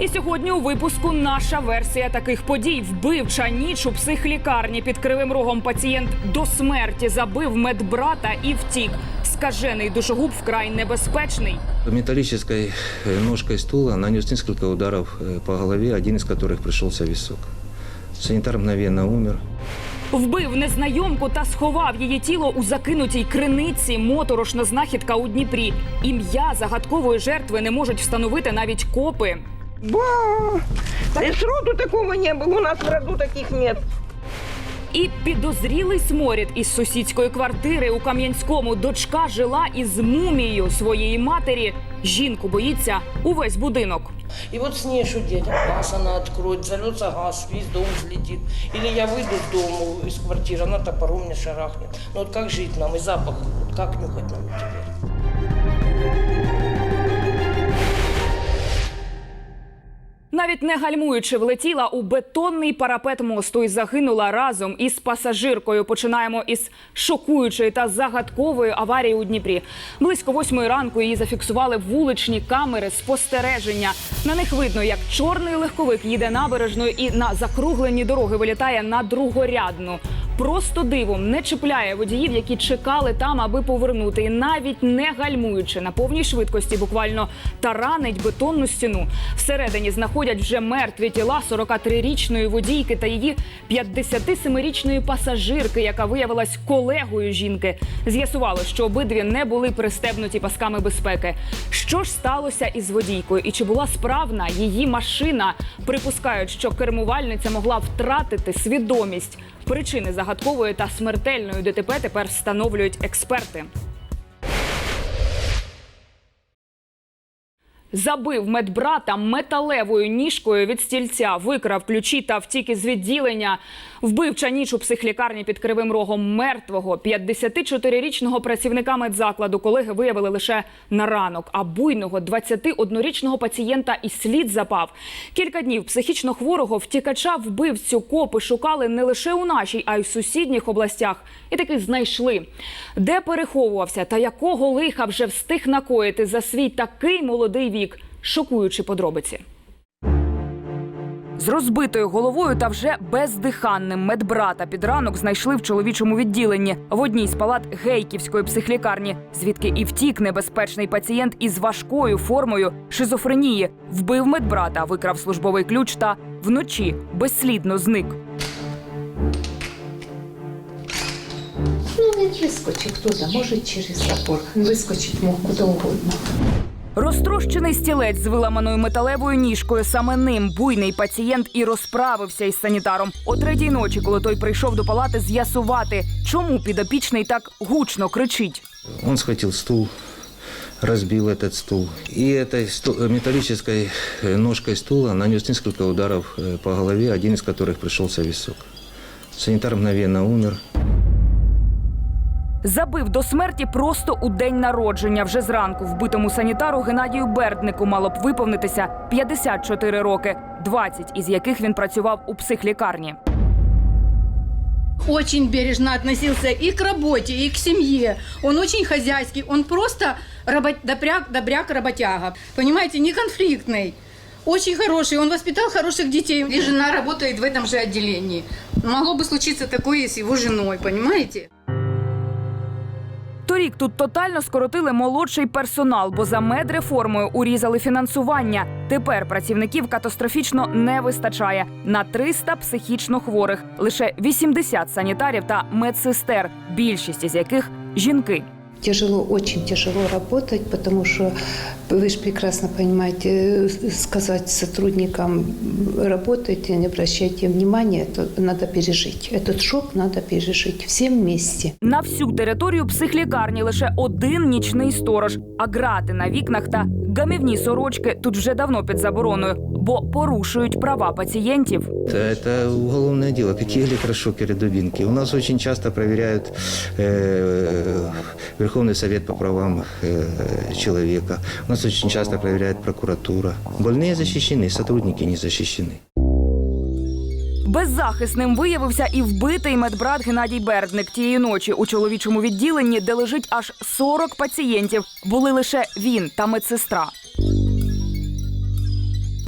І сьогодні у випуску наша версія таких подій. Вбивча ніч у психлікарні під кривим рогом пацієнт до смерті забив медбрата і втік. Скажений душогуб вкрай небезпечний. Металлической э, ножкой стула нанес несколько ударов э, по голове, один из которых пришелся в висок. Санитар мгновенно умер. Вбив незнайомку та сховав її тіло у закинутій криниці. Моторошна знахідка у Дніпрі. Ім'я загадкової жертви не можуть встановити навіть копи. Ба! Да и сроду такого не было, у нас в роду таких нет. І підозрілий сморід із сусідської квартири у Кам'янському. Дочка жила із мумією своєї матері. Жінку боїться увесь будинок. И вот с ней что делать? Газ она откроет, зальется газ, весь дом взлетит. Или я выйду с дому, из квартиры, она топором мне шарахнет. Ну вот как жить нам? И запах, вот как нюхать нам теперь? Навіть не гальмуючи, влетіла у бетонний парапет мосту і загинула разом із пасажиркою. Починаємо із шокуючої та загадкової аварії у Дніпрі. Близько восьмої ранку її зафіксували вуличні камери спостереження. На них видно, як чорний легковик їде набережною і на закруглені дороги вилітає на другорядну. Просто дивом не чіпляє водіїв, які чекали там, аби повернути, і навіть не гальмуючи на повній швидкості, буквально таранить бетонну стіну. Всередині знаходять вже мертві тіла 43-річної водійки та її 57-річної пасажирки, яка виявилась колегою жінки. З'ясувало, що обидві не були пристебнуті пасками безпеки. Що ж сталося із водійкою, і чи була справна її машина? Припускають, що кермувальниця могла втратити свідомість. Причини загадкової та смертельної ДТП тепер встановлюють експерти. Забив медбрата металевою ніжкою від стільця, викрав ключі та втік із відділення. Вбивча ніч у психлікарні під кривим рогом мертвого 54-річного працівника медзакладу колеги виявили лише на ранок. А буйного 21-річного пацієнта і слід запав. Кілька днів психічно хворого втікача вбивцю копи шукали не лише у нашій, а й в сусідніх областях. І таки знайшли. Де переховувався та якого лиха вже встиг накоїти за свій такий молодий вік. Шокуючі подробиці. З розбитою головою та вже бездиханним медбрата під ранок знайшли в чоловічому відділенні в одній з палат гейківської психлікарні, звідки і втік небезпечний пацієнт із важкою формою шизофренії, вбив медбрата, викрав службовий ключ та вночі безслідно зник. Ну, він вискочив туди, може через забор. Вискочить мог куди угодно. Розтрощений стілець з виламаною металевою ніжкою. Саме ним буйний пацієнт і розправився із санітаром. О третій ночі, коли той прийшов до палати, з'ясувати, чому підопічний так гучно кричить. Он схватил стул, разбил этот стул. И этой сту- металлической э, ножкой стула нанес несколько ударов э, по голове, один из которых пришелся в висок. Санитар мгновенно умер. Забив до смерті просто у день народження. Вже зранку вбитому санітару Геннадію Берднику мало б виповнитися 54 роки, 20 із яких він працював у психлікарні. очень бережно относился и к работе, и к семье. Он очень хозяйский, он просто работ... добряк, добряк работяга. Понимаете, не конфликтный. Очень хороший, он воспитал хороших детей. И жена работает в этом же отделении. Могло бы случиться такое с его женой, понимаете? Торік тут тотально скоротили молодший персонал, бо за медреформою урізали фінансування. Тепер працівників катастрофічно не вистачає на 300 психічно хворих, лише 80 санітарів та медсестер, більшість із яких жінки Тяжело, очень тяжело работать, потому что вы же прекрасно понимаете, э, сказать сотрудникам, работайте, не обращайте внимания, это надо пережить. Этот шок надо пережить всем вместе. На всю територію психлікарні лише один нічний сторож, а грати на вікнах та гамівні сорочки тут вже давно під забороною, бо порушують права пацієнтів. Это, это уголовное дело. Какие электрошокеры, дубинки? У нас очень часто проверяют э, Верховный Совет по правам э, человека. У нас очень часто проверяет прокуратура. Больные защищены, сотрудники не защищены. Беззахисним виявився і вбитий медбрат Геннадій Бердник. Тієї ночі у чоловічому відділенні, де лежить аж 40 пацієнтів, були лише він та медсестра.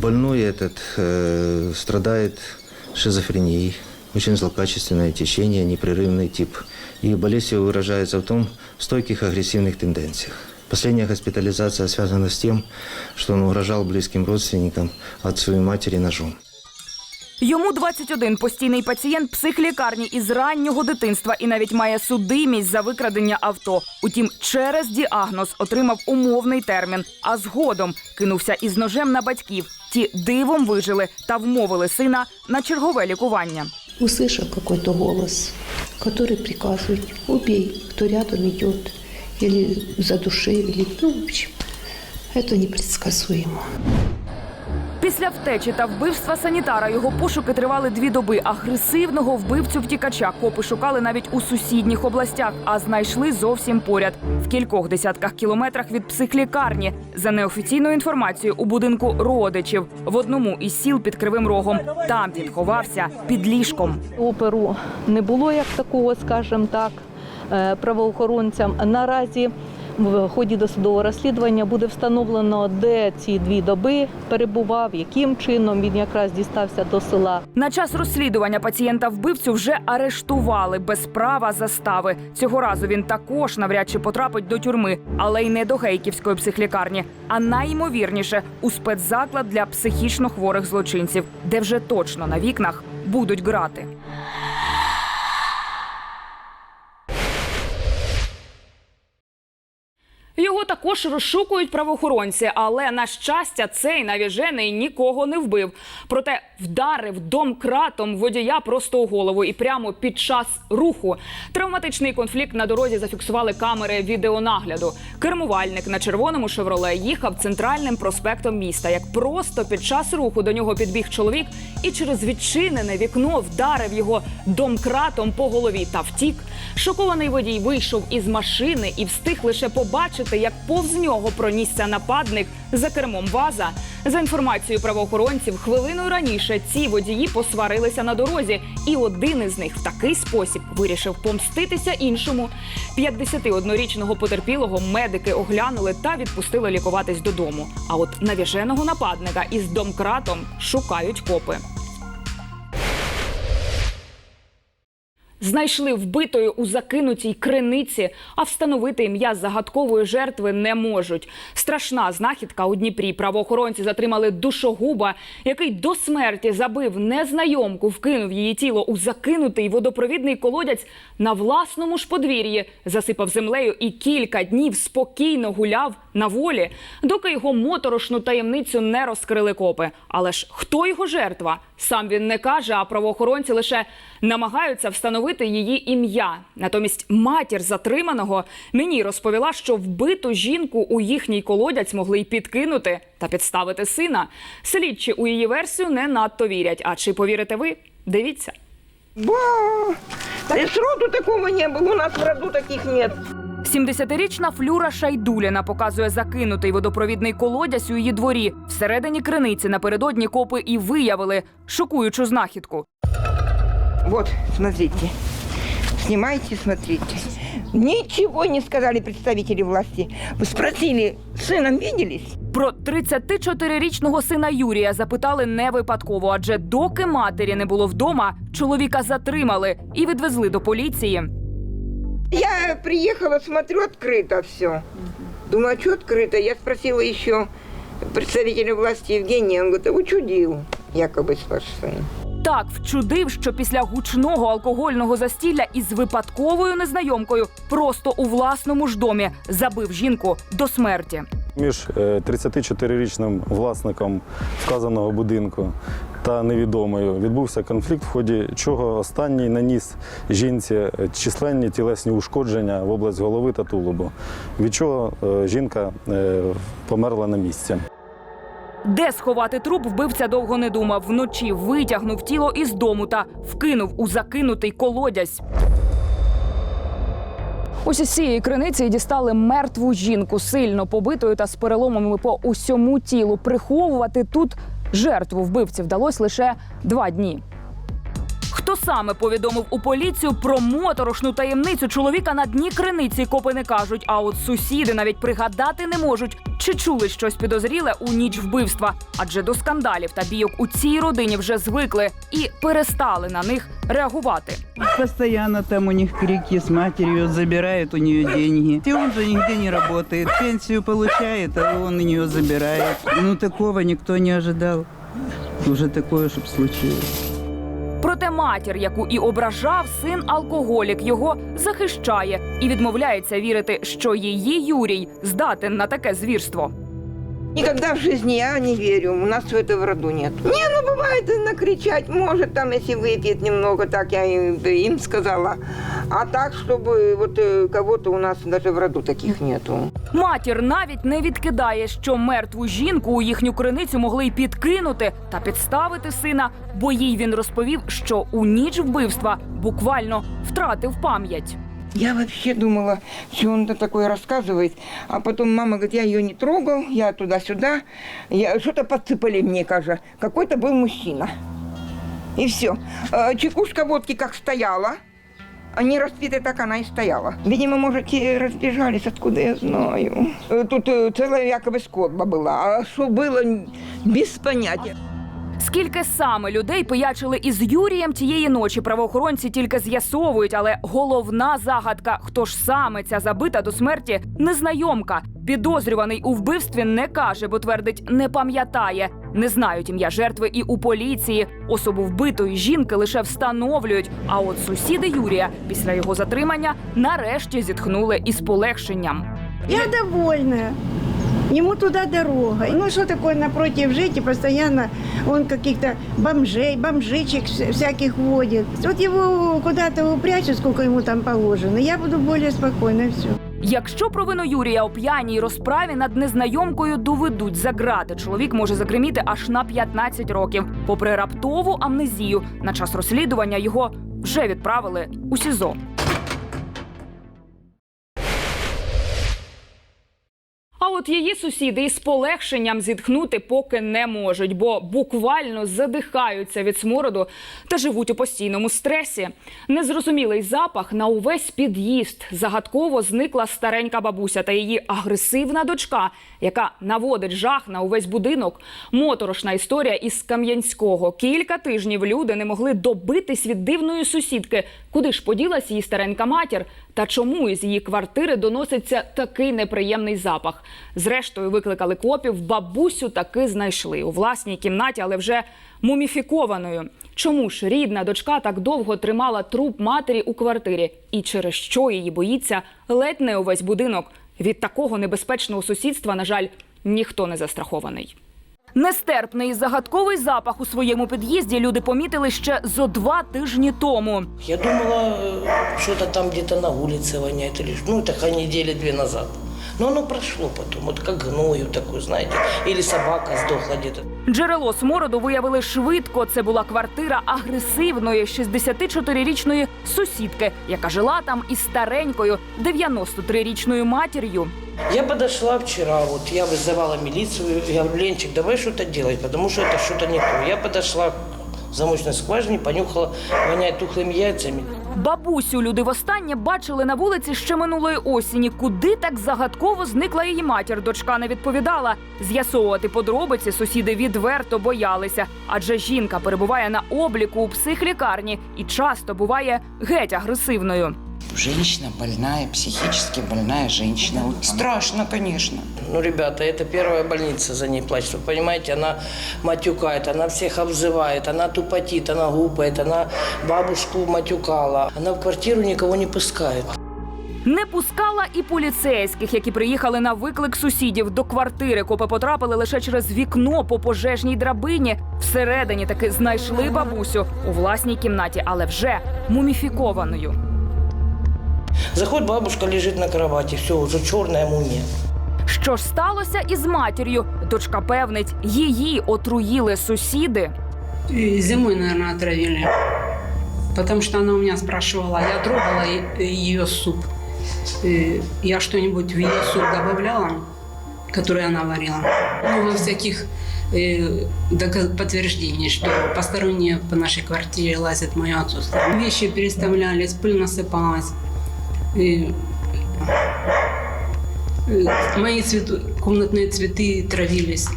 Больной этот э, страдает шизофренией, очень злокачественное течение, непрерывный тип. И болезнь его выражается в том, в стойких агрессивных тенденциях. Последняя госпитализация связана с тем, что он угрожал близким родственникам, отцу и матери ножом. Йому 21, постійний пацієнт психлікарні із раннього дитинства і навіть має судимість за викрадення авто. Утім, через діагноз отримав умовний термін, а згодом кинувся із ножем на батьків. Ті дивом вижили та вмовили сина на чергове лікування. Услышал какой-то голос, который приказывает, убей, кто рядом идет, или задушили, ну, в общем, это непредсказуемо. Після втечі та вбивства санітара його пошуки тривали дві доби. Агресивного вбивцю втікача копи шукали навіть у сусідніх областях, а знайшли зовсім поряд в кількох десятках кілометрах від психлікарні. За неофіційною інформацією, у будинку родичів в одному із сіл під Кривим Рогом. Там він ховався під ліжком. Оперу не було як такого, скажімо так, е, правоохоронцям. Наразі в ході досудового розслідування буде встановлено, де ці дві доби перебував, яким чином він якраз дістався до села. На час розслідування пацієнта вбивцю вже арештували без права застави. Цього разу він також навряд чи потрапить до тюрми, але й не до гейківської психлікарні, а найімовірніше у спецзаклад для психічно хворих злочинців, де вже точно на вікнах будуть грати. Його також розшукують правоохоронці, але на щастя, цей навіжений нікого не вбив. Проте вдарив домкратом водія просто у голову і прямо під час руху. Травматичний конфлікт на дорозі зафіксували камери відеонагляду. Кермувальник на червоному шевроле їхав центральним проспектом міста. Як просто під час руху до нього підбіг чоловік і через відчинене вікно вдарив його домкратом по голові та втік. Шокований водій вийшов із машини і встиг лише побачити, як повз нього пронісся нападник за кермом ваза. За інформацією правоохоронців, хвилиною раніше ці водії посварилися на дорозі, і один із них в такий спосіб вирішив помститися іншому. 51-річного потерпілого медики оглянули та відпустили лікуватись додому. А от навіженого нападника із домкратом шукають копи. Знайшли вбитою у закинутій криниці, а встановити ім'я загадкової жертви не можуть. Страшна знахідка у Дніпрі. Правоохоронці затримали душогуба, який до смерті забив незнайомку, вкинув її тіло у закинутий водопровідний колодязь на власному ж подвір'ї, засипав землею і кілька днів спокійно гуляв на волі, доки його моторошну таємницю не розкрили копи. Але ж хто його жертва? Сам він не каже, а правоохоронці лише намагаються встановити її ім'я. Натомість матір затриманого мені розповіла, що вбиту жінку у їхній колодязь могли й підкинути та підставити сина. Слідчі у її версію не надто вірять. А чи повірите ви? Дивіться. Ба! И сроду такого не было, у нас в роду таких нет. 70-річна Флюра Шайдуліна показує закинутий водопровідний колодязь у її дворі. Всередині криниці напередодні копи і виявили шокуючу знахідку. Вот, смотрите. Снимайте, смотрите. Ничего не сказали представители власти. Вы спросили, с сыном виделись? Про 34-річного сина Юрія запитали не випадково, адже доки матері не було вдома, чоловіка затримали і відвезли до поліції. Я приехала, смотрю, открыто все. Думаю, а что открыто? Я спросила еще представителя власти Евгения. Он говорит, а учудил, якобы с вашим сыном. Так вчудив, що після гучного алкогольного застілля із випадковою незнайомкою просто у власному ж домі забив жінку до смерті. Між е, 34-річним власником вказаного будинку та невідомою відбувся конфлікт, в ході чого останній наніс жінці е, численні тілесні ушкодження в область голови та тулубу, від чого е, жінка е, померла на місці. Де сховати труп, вбивця довго не думав. Вночі витягнув тіло із дому та вкинув у закинутий колодязь. Ось із цієї криниці дістали мертву жінку, сильно побитою та з переломами по усьому тілу. Приховувати тут жертву вбивці вдалося лише два дні. Хто саме повідомив у поліцію про моторошну таємницю чоловіка на дні криниці. Копи не кажуть. А от сусіди навіть пригадати не можуть, чи чули щось підозріле у ніч вбивства. Адже до скандалів та бійок у цій родині вже звикли і перестали на них реагувати. Постоянно там у них крики с матерью, забирают у нее деньги. И он же нигде не работает, пенсию получает, а он у нее забирает. Ну, такого никто не ожидал. Уже такое, чтобы случилось. Проте матір, яку і ображав син алкоголік, його захищає і відмовляється вірити, що її Юрій здатен на таке звірство. Никогда в жизни я не верю, у нас это в роду нет. Не, ну бывает и накричать может, там, если выпьет немного, так я им, им сказала. А так, чтобы вот э, кого-то у нас даже в роду таких нету. Матір навіть не відкидає, що мертву жінку у їхню криницю могли й підкинути та підставити сина, бо їй він розповів, що у ніч вбивства буквально втратив пам'ять. Я вообще думала, что он это такое рассказывает. А потом мама говорит, я ее не трогал, я туда-сюда. Я, что-то подсыпали мне, кажется. Какой-то был мужчина. И все. Чекушка водки как стояла, а не распитая, так она и стояла. Видимо, те разбежались, откуда я знаю. Э, Тут э, целая якобы скотба была. А что было, без понятия. Скільки саме людей пиячили із Юрієм тієї ночі, правоохоронці тільки з'ясовують, але головна загадка, хто ж саме ця забита до смерті незнайомка. Підозрюваний у вбивстві не каже, бо твердить, не пам'ятає. Не знають ім'я жертви і у поліції. Особу вбитої жінки лише встановлюють. А от сусіди Юрія після його затримання нарешті зітхнули із полегшенням. Я довольна. Ему туда дорога. Ну, что такое напротив жить, постоянно он каких-то бомжей, бомжичек всяких водит. Вот его куда-то упрячут, сколько ему там положено. Я буду более спокойна, все. Якщо провину Юрія у п'яній розправі над незнайомкою доведуть за грати, чоловік може загриміти аж на 15 років. Попри раптову амнезію, на час розслідування його вже відправили у СІЗО. От її сусіди із полегшенням зітхнути поки не можуть, бо буквально задихаються від смороду та живуть у постійному стресі. Незрозумілий запах на увесь під'їзд. Загадково зникла старенька бабуся та її агресивна дочка, яка наводить жах на увесь будинок. Моторошна історія із Кам'янського. Кілька тижнів люди не могли добитись від дивної сусідки. Куди ж поділась її старенька матір? Та чому із її квартири доноситься такий неприємний запах? Зрештою, викликали копів, бабусю таки знайшли у власній кімнаті, але вже муміфікованою. Чому ж рідна дочка так довго тримала труп матері у квартирі? І через що її боїться ледь не увесь будинок? Від такого небезпечного сусідства, на жаль, ніхто не застрахований. Нестерпний і загадковий запах у своєму під'їзді люди помітили ще зо два тижні тому. Я думала, э, что-то там где-то на или ш- ну это ха- недели две назад. Но оно прошло потом, вот как гною такой, знаете, или собака сдохла где-то. Джерело смороду виявили швидко. Це була квартира агресивної 64-річної сусідки, яка жила там із старенькою 93-річною матір'ю. Я подошла вчера, вот я вызывала милицию, я говорю, Ленчик, давай что-то делать, потому что это что-то не то. Я подошла к замочной скважине, понюхала, воняет тухлыми яйцами. Бабусю люди востаннє бачили на вулиці ще минулої осені. Куди так загадково зникла її матір? Дочка не відповідала. З'ясовувати подробиці сусіди відверто боялися, адже жінка перебуває на обліку у психлікарні і часто буває геть агресивною. Женщина больная, психически больная женщина. Страшно, конечно. Ну, ребята, это первая больница за ней плачет. Вы понимаете, она матюкает, она всех обзывает, она тупотит, она гупает, она бабушку матюкала. Она в квартиру никого не пускает. Не пускала і поліцейських, які приїхали на виклик сусідів до квартири. Копи потрапили лише через вікно по пожежній драбині. Всередині таки знайшли бабусю у власній кімнаті, але вже муміфікованою. Заходит бабушка, лежит на кровати, все, уже черная мумия. Що ж сталося із матір'ю? Дочка певнить, її отруїли сусіди. И Зимой, наверное, отравили. Потому что она у меня спрашивала, я трогала ее суп. И Я что-нибудь в ее суп добавляла, который она варила. Много всяких э, доказ- подтверждение, что посторонние по нашей квартире лазят в мое отсутствие. Вещи переставлялись, пыль насыпалась. И, э, мои цвету, комнатные цветы травились.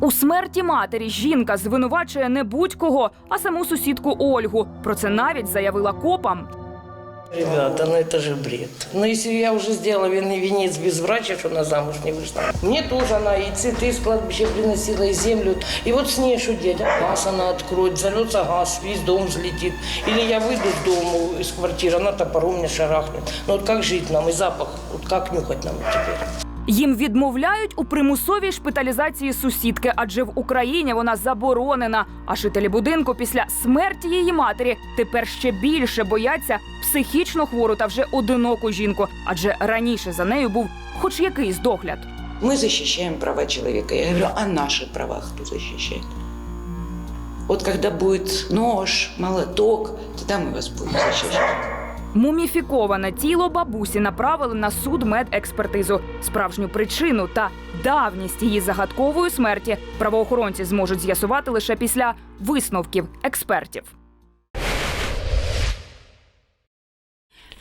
У смерті матері жінка звинувачує не будь-кого, а саму сусідку Ольгу. Про це навіть заявила копам. Ребята, ну это же бред. Ну если я уже сделала венец без врача, что она замуж не вышла. Мне тоже она и цветы с кладбища приносила, и землю. И вот с ней что делать? Газ она откроет, взорвется газ, весь дом взлетит. Или я выйду с дому, из квартиры, она топором мне шарахнет. Ну вот как жить нам? И запах, вот как нюхать нам теперь? Їм відмовляють у примусовій шпиталізації сусідки, адже в Україні вона заборонена. А жителі будинку після смерті її матері тепер ще більше бояться психічно хвору та вже одиноку жінку, адже раніше за нею був хоч якийсь догляд. Мы защищаем права человека. Я говорю, а наши права кто защищает? Вот когда будет нож, молоток, тогда мы вас будем защищать. Муміфіковане тіло бабусі направили на суд медекспертизу. Справжню причину та давність її загадкової смерті правоохоронці зможуть з'ясувати лише після висновків експертів.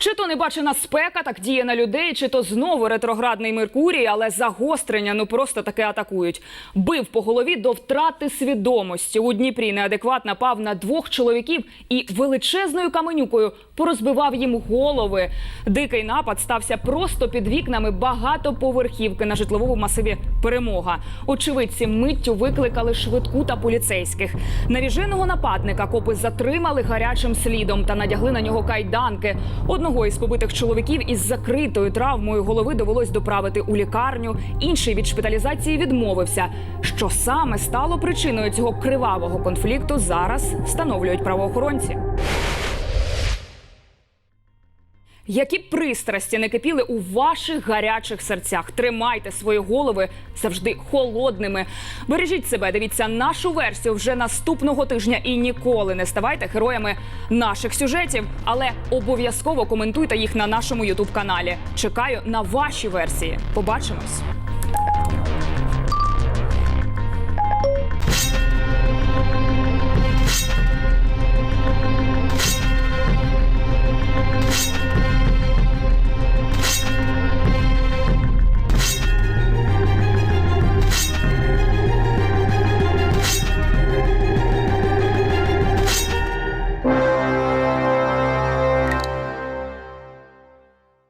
Чи то небачена спека так діє на людей, чи то знову ретроградний Меркурій, але загострення ну просто таки атакують. Бив по голові до втрати свідомості. У Дніпрі неадекват напав на двох чоловіків і величезною каменюкою порозбивав їм голови. Дикий напад стався просто під вікнами багатоповерхівки на житловому масиві Перемога. Очевидці миттю викликали швидку та поліцейських. Навіженого нападника копи затримали гарячим слідом та надягли на нього кайданки. Одного із побитих чоловіків із закритою травмою голови довелось доправити у лікарню. Інший від шпиталізації відмовився. Що саме стало причиною цього кривавого конфлікту, зараз встановлюють правоохоронці. Які пристрасті не кипіли у ваших гарячих серцях. Тримайте свої голови завжди холодними. Бережіть себе, дивіться нашу версію вже наступного тижня і ніколи не ставайте героями наших сюжетів. Але обов'язково коментуйте їх на нашому ютуб каналі. Чекаю на ваші версії. Побачимось.